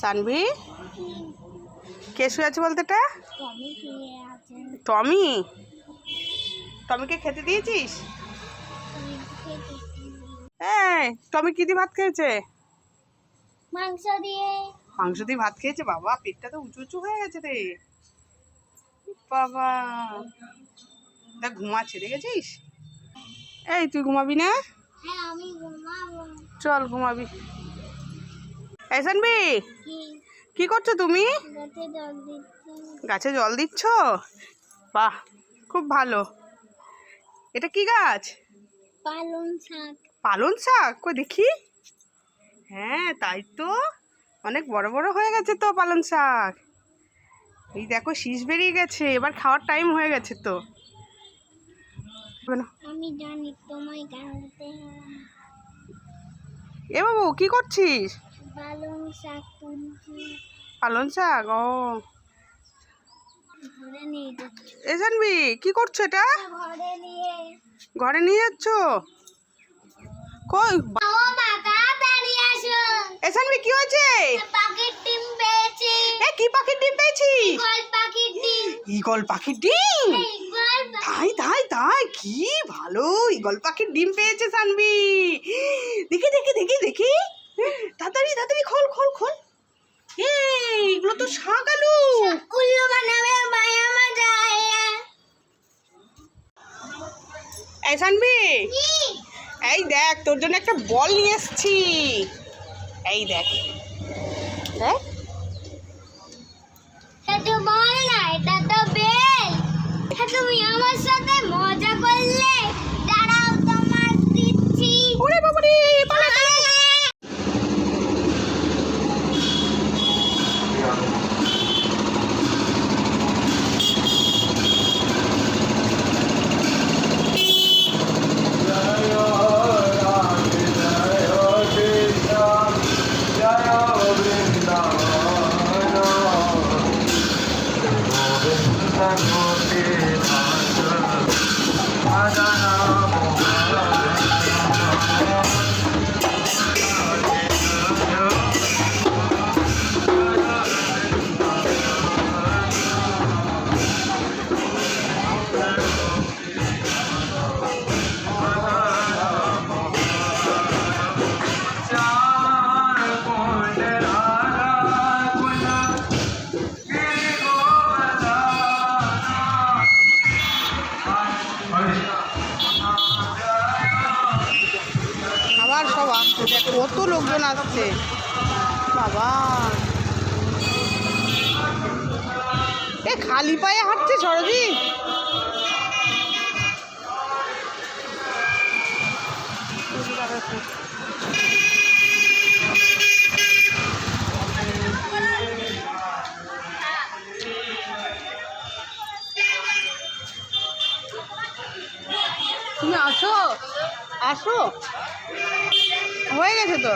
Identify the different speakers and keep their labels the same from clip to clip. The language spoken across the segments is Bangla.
Speaker 1: সানভি? কে শুয়ে আছে বলতে এটা?
Speaker 2: টমি
Speaker 1: টমিকে খেতে দিয়েছিস? এই টমি কি দিয়ে ভাত খেয়েছে?
Speaker 2: মাংস দিয়ে।
Speaker 1: মাংস দিয়ে ভাত খেয়েছে? বাবা পেটটা তো উঁচু উঁচু হয়ে গেছে রে। বাবা। দেখ ঘুমাচ্ছে দেখেছিস? এই তুই ঘুমাবি না?
Speaker 2: হ্যাঁ
Speaker 1: চল ঘুমাবি। এই সানবি
Speaker 2: কি
Speaker 1: করছ তুমি?
Speaker 2: গাছে জল দিচ্ছি।
Speaker 1: বাহ খুব ভালো। এটা কি গাছ?
Speaker 2: পালং শাক।
Speaker 1: পালন শাক? কই দেখি। হ্যাঁ তাই তো। অনেক বড় বড় হয়ে গেছে তো পালন শাক। এই দেখো শীষ বেরিয়ে গেছে। এবার খাওয়ার টাইম হয়ে গেছে তো।
Speaker 2: আমি জানি তোমায়
Speaker 1: এ বাবু কি করছিস?
Speaker 2: পালং শাক তুলছি
Speaker 1: পালন শাক ও। এ জানবি কি করছ এটা?
Speaker 2: ঘরে নিয়ে
Speaker 1: যাচ্ছ? কই? বা-
Speaker 2: ও মা তাড়াতাড়ি আসো।
Speaker 1: এ জানবি কি হয়েছে?
Speaker 2: পাখির ডিম পেয়েছি।
Speaker 1: এ কি পাখির ডিম পেয়েছিস
Speaker 2: গোল পাখির ডিম।
Speaker 1: ইগল পাখির ডিম?
Speaker 2: গোল
Speaker 1: তাই তাই তাই কি ভালো ইগল পাখির ডিম পেয়েছে সানবি দেখি দেখি দেখি দেখি তাড়াতাড়ি তাড়াতাড়ি খোল খোল খোল এই এগুলো তো শাক আলু
Speaker 2: উল্লু বানাবে মায়া মজা আয়া
Speaker 1: এই সানবি এই দেখ, তোর জন্য একটা বল নিয়ে এসছি। এই দেখ। দেখ।
Speaker 2: এটা তো বল না, এটা তো
Speaker 1: কত লোকজন আসছে। বাবা। এ খালি পায়ে হাঁটছে সরজি তুমি আসো। আসো। হয়ে গেছে তো।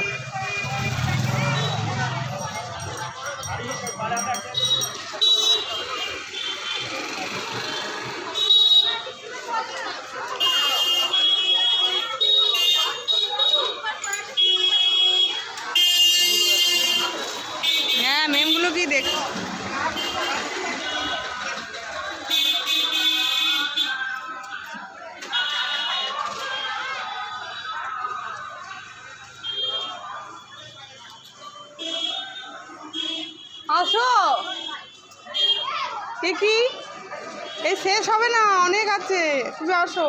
Speaker 1: দেখি এই শেষ হবে না অনেক আছে। তুমি আসো।